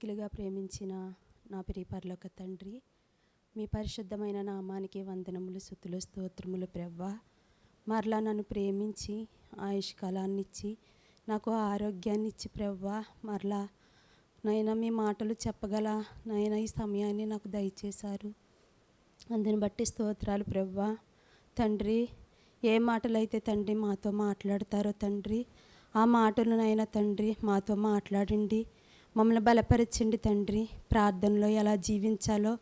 కిలుగా ప్రేమించిన నా ప్రియపరలోక తండ్రి మీ పరిశుద్ధమైన నామానికి వందనములు శుతులు స్తోత్రములు ప్రవ్వ. మరలా నన్ను ప్రేమించి ఆయుష్ కాలాన్ని ఇచ్చి నాకు ఆరోగ్యాన్ని ఇచ్చి ప్రవ్వ. మరలా నైనా మీ మాటలు చెప్పగల నైనా ఈ సమయాన్ని నాకు దయచేశారు. అందుని బట్టి స్తోత్రాలు ప్రవ్వ. తండ్రి ఏ మాటలైతే తండ్రి మాతో మాట్లాడతారో తండ్రి ఆ మాటలనైనా తండ్రి మాతో మాట్లాడండి. మమ్మల్ని బలపరచండి తండ్రి. ప్రార్థనలో ఎలా జీవించాలో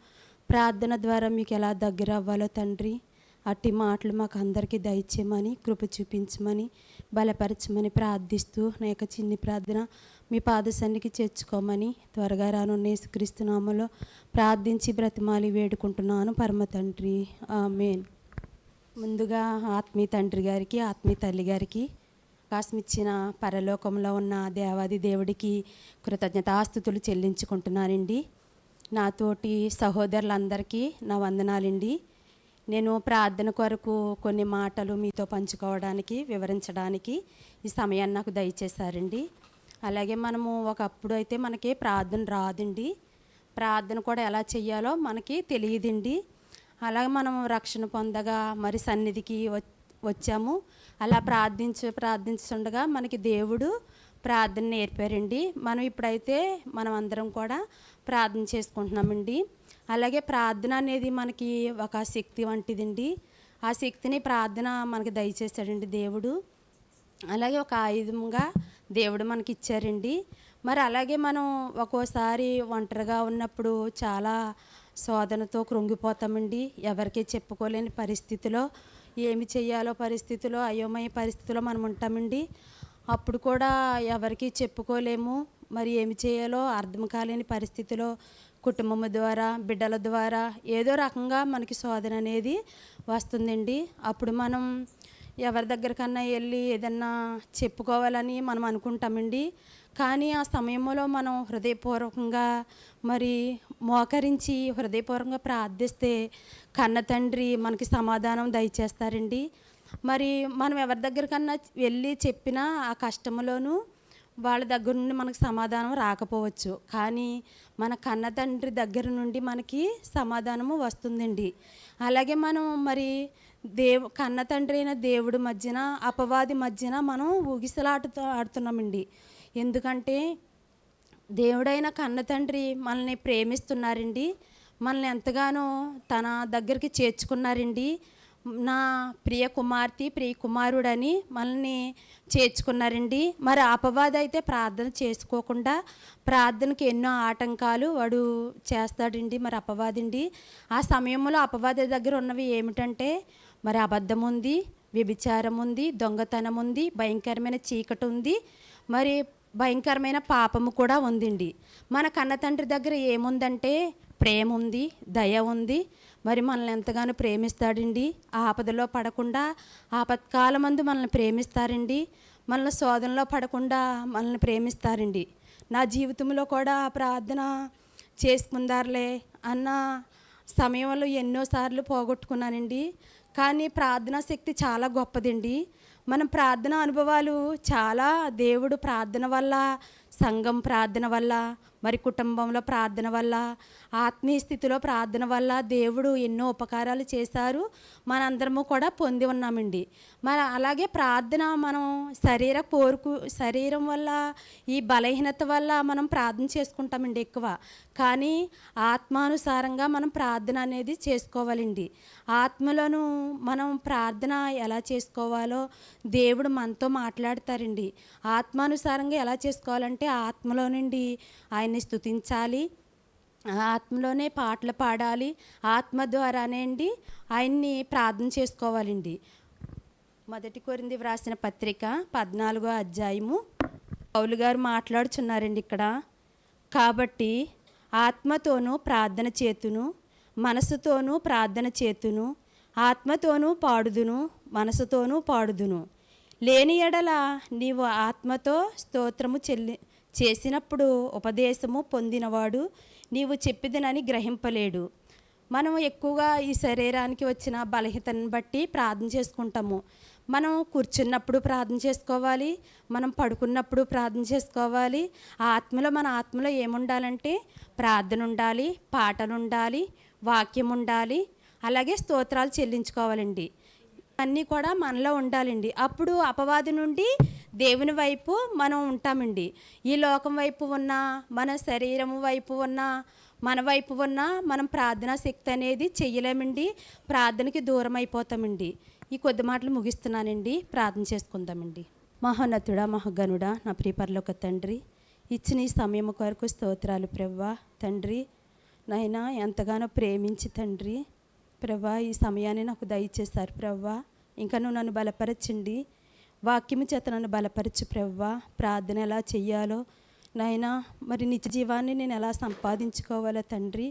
ప్రార్థన ద్వారా మీకు ఎలా దగ్గర అవ్వాలో తండ్రి. అట్టి మాటలు మాకు అందరికీ దయచేయమని కృప చూపించమని బలపరచమని ప్రార్థిస్తూ నా యొక్క చిన్ని ప్రార్థన మీ పాదశానికి చేర్చుకోమని త్వరగా రానున్న యేసుక్రీస్తునామలో ప్రార్థించి బ్రతిమాలి వేడుకుంటున్నాను పరమ తండ్రి. మెయిన్ ముందుగా ఆత్మీయ తండ్రి గారికి ఆత్మీయ తల్లి గారికి కాస్మిచ్చిన పరలోకంలో ఉన్న దేవాది దేవుడికి కృతజ్ఞతాస్థుతులు చెల్లించుకుంటున్నానండి. నాతోటి సహోదరులందరికీ నా వందనాలండి. నేను ప్రార్థన కొరకు కొన్ని మాటలు మీతో పంచుకోవడానికి వివరించడానికి ఈ సమయాన్ని నాకు దయచేశారండి. అలాగే మనము ఒకప్పుడు అయితే మనకి ప్రార్థన రాదండి. ప్రార్థన కూడా ఎలా చేయాలో మనకి తెలియదండి. అలాగే మనం రక్షణ పొందగా మరి సన్నిధికి వ- వచ్చాము. అలా ప్రార్థించ ప్రార్థించుండగా మనకి దేవుడు ప్రార్థన నేర్పారండి. మనం ఇప్పుడైతే మనం అందరం కూడా ప్రార్థన చేసుకుంటున్నామండి. అలాగే ప్రార్థన అనేది మనకి ఒక శక్తి వంటిదండి. ఆ శక్తిని ప్రార్థన మనకి దయచేశాడండి దేవుడు. అలాగే ఒక ఆయుధంగా దేవుడు మనకి ఇచ్చారండి మరి అలాగే మనం ఒక్కోసారి ఒంటరిగా ఉన్నప్పుడు చాలా శోధనతో కృంగిపోతామండి. ఎవరికీ చెప్పుకోలేని పరిస్థితిలో ఏమి చేయాలో పరిస్థితిలో అయోమయ పరిస్థితిలో మనం ఉంటామండి. అప్పుడు కూడా ఎవరికీ చెప్పుకోలేము. మరి ఏమి చేయాలో అర్థం కాలేని పరిస్థితిలో కుటుంబం ద్వారా బిడ్డల ద్వారా ఏదో రకంగా మనకి శోధన అనేది వస్తుందండి. అప్పుడు మనం ఎవరి దగ్గరకన్నా వెళ్ళి ఏదన్నా చెప్పుకోవాలని మనం అనుకుంటామండి. కానీ ఆ సమయంలో మనం హృదయపూర్వకంగా మరి మోకరించి హృదయపూర్వకంగా ప్రార్థిస్తే కన్న తండ్రి మనకి సమాధానం దయచేస్తారండి. మరి మనం ఎవరి దగ్గరికన్నా వెళ్ళి చెప్పినా ఆ కష్టంలోనూ వాళ్ళ దగ్గర నుండి మనకు సమాధానం రాకపోవచ్చు. కానీ మన కన్న తండ్రి దగ్గర నుండి మనకి సమాధానము వస్తుందండి. అలాగే మనం మరి దేవు కన్న తండ్రి అయిన దేవుడి మధ్యన అపవాది మధ్యన మనం ఊగిసలాడుతూ ఆడుతున్నామండి. ఎందుకంటే దేవుడైన కన్న తండ్రి మనల్ని ప్రేమిస్తున్నారండి. మనల్ని ఎంతగానో తన దగ్గరికి చేర్చుకున్నారండి. నా ప్రియ కుమార్తె ప్రియ కుమారుడని మనల్ని చేర్చుకున్నారండి. మరి అపవాది అయితే ప్రార్థన చేసుకోకుండా ప్రార్థనకి ఎన్నో ఆటంకాలు వాడు చేస్తాడండి మరి అపవాదండి. ఆ సమయంలో అపవాది దగ్గర ఉన్నవి ఏమిటంటే మరి అబద్ధం ఉంది వ్యభిచారం ఉంది దొంగతనం ఉంది భయంకరమైన చీకటి ఉంది మరి భయంకరమైన పాపము కూడా ఉందండి. మన కన్న తండ్రి దగ్గర ఏముందంటే ప్రేమ ఉంది దయ ఉంది మరి మనల్ని ఎంతగానో ప్రేమిస్తాడండి. ఆపదలో పడకుండా ఆపత్కాలమందు మనల్ని ప్రేమిస్తారండి. మనల్ని శోధనలో పడకుండా మనల్ని ప్రేమిస్తారండి. నా జీవితంలో కూడా ప్రార్థన చేసుకుందారులే అన్న సమయంలో ఎన్నోసార్లు పోగొట్టుకున్నానండి. కానీ ప్రార్థనా శక్తి చాలా గొప్పదండి. మనం ప్రార్థన అనుభవాలు చాలా దేవుడు ప్రార్థన వల్ల సంఘం ప్రార్థన వల్ల మరి కుటుంబంలో ప్రార్థన వల్ల ఆత్మీయ స్థితిలో ప్రార్థన వల్ల దేవుడు ఎన్నో ఉపకారాలు చేశారు. మనందరము కూడా పొంది ఉన్నామండి. మరి అలాగే ప్రార్థన మనం శరీర కోరుకు శరీరం వల్ల ఈ బలహీనత వల్ల మనం ప్రార్థన చేసుకుంటామండి ఎక్కువ. కానీ ఆత్మానుసారంగా మనం ప్రార్థన అనేది చేసుకోవాలండి. ఆత్మలను మనం ప్రార్థన ఎలా చేసుకోవాలో దేవుడు మనతో మాట్లాడతారండి. ఆత్మానుసారంగా ఎలా చేసుకోవాలంటే ఆత్మలో నుండి ఆయన్ని స్తుతించాలి. ఆ ఆత్మలోనే పాటలు పాడాలి. ఆత్మ ద్వారానే అండి ఆయన్ని ప్రార్థన చేసుకోవాలండి. మొదటి కొరింది వ్రాసిన పత్రిక పద్నాలుగో అధ్యాయము. పౌలు గారు మాట్లాడుచున్నారండి ఇక్కడ. కాబట్టి ఆత్మతోనూ ప్రార్థన చేతును మనసుతోనూ ప్రార్థన చేతును ఆత్మతోనూ పాడుదును మనసుతోనూ పాడుదును. లేని ఎడల నీవు ఆత్మతో స్తోత్రము చెల్లి చేసినప్పుడు ఉపదేశము పొందినవాడు నీవు చెప్పిదనని గ్రహింపలేడు. మనం ఎక్కువగా ఈ శరీరానికి వచ్చిన బలహీతను బట్టి ప్రార్థన చేసుకుంటాము. మనం కూర్చున్నప్పుడు ప్రార్థన చేసుకోవాలి మనం పడుకున్నప్పుడు ప్రార్థన చేసుకోవాలి ఆత్మలో మన ఆత్మలో ఏముండాలంటే ప్రార్థన ఉండాలి పాటలు ఉండాలి వాక్యం ఉండాలి అలాగే స్తోత్రాలు చెల్లించుకోవాలండి. అన్నీ కూడా మనలో ఉండాలండి. అప్పుడు అపవాది నుండి దేవుని వైపు మనం ఉంటామండి. ఈ లోకం వైపు ఉన్న మన శరీరం వైపు ఉన్న మన వైపు ఉన్న మనం ప్రార్థనా శక్తి అనేది చెయ్యలేమండి. ప్రార్థనకి దూరం అయిపోతామండి. ఈ కొద్ది మాటలు ముగిస్తున్నానండి. ప్రార్థన చేసుకుందామండి. మహోన్నతుడా మహగనుడా నా ప్రియపరలోక తండ్రి ఇచ్చిన ఈ సమయం కొరకు స్తోత్రాలు ప్రవ్వా. తండ్రి నాయనా ఎంతగానో ప్రేమించి తండ్రి ప్రవ్వా ఈ సమయాన్ని నాకు దయచేశారు ప్రవ్వా. ఇంకా నువ్వు నన్ను బలపరచండి. వాక్యము చేత నన్ను బలపరచు ప్రవ్వా ప్రార్థన ఎలా చెయ్యాలో? నాయనా మరి నిత్య జీవాన్ని నేను ఎలా సంపాదించుకోవాలో తండ్రి?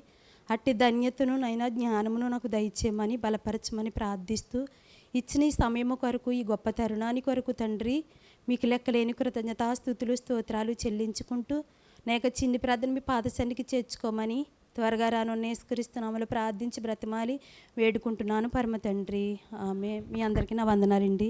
అట్టి ధన్యతను నైనా జ్ఞానమును నాకు దయచేయమని బలపరచమని ప్రార్థిస్తూ ఇచ్చిన ఈ సమయము కొరకు ఈ గొప్ప తరుణాని కొరకు తండ్రి మీకు లెక్కలేని కృతజ్ఞతాస్థుతులు స్తోత్రాలు చెల్లించుకుంటూ నా యొక్క చిన్ని ప్రార్థన మీ పాదశనికి చేర్చుకోమని త్వరగా రాను నేస్కరిస్తున్నాములు ప్రార్థించి బ్రతిమాలి వేడుకుంటున్నాను పరమ తండ్రి. ఆమె మీ అందరికీ నా వందనాలండి.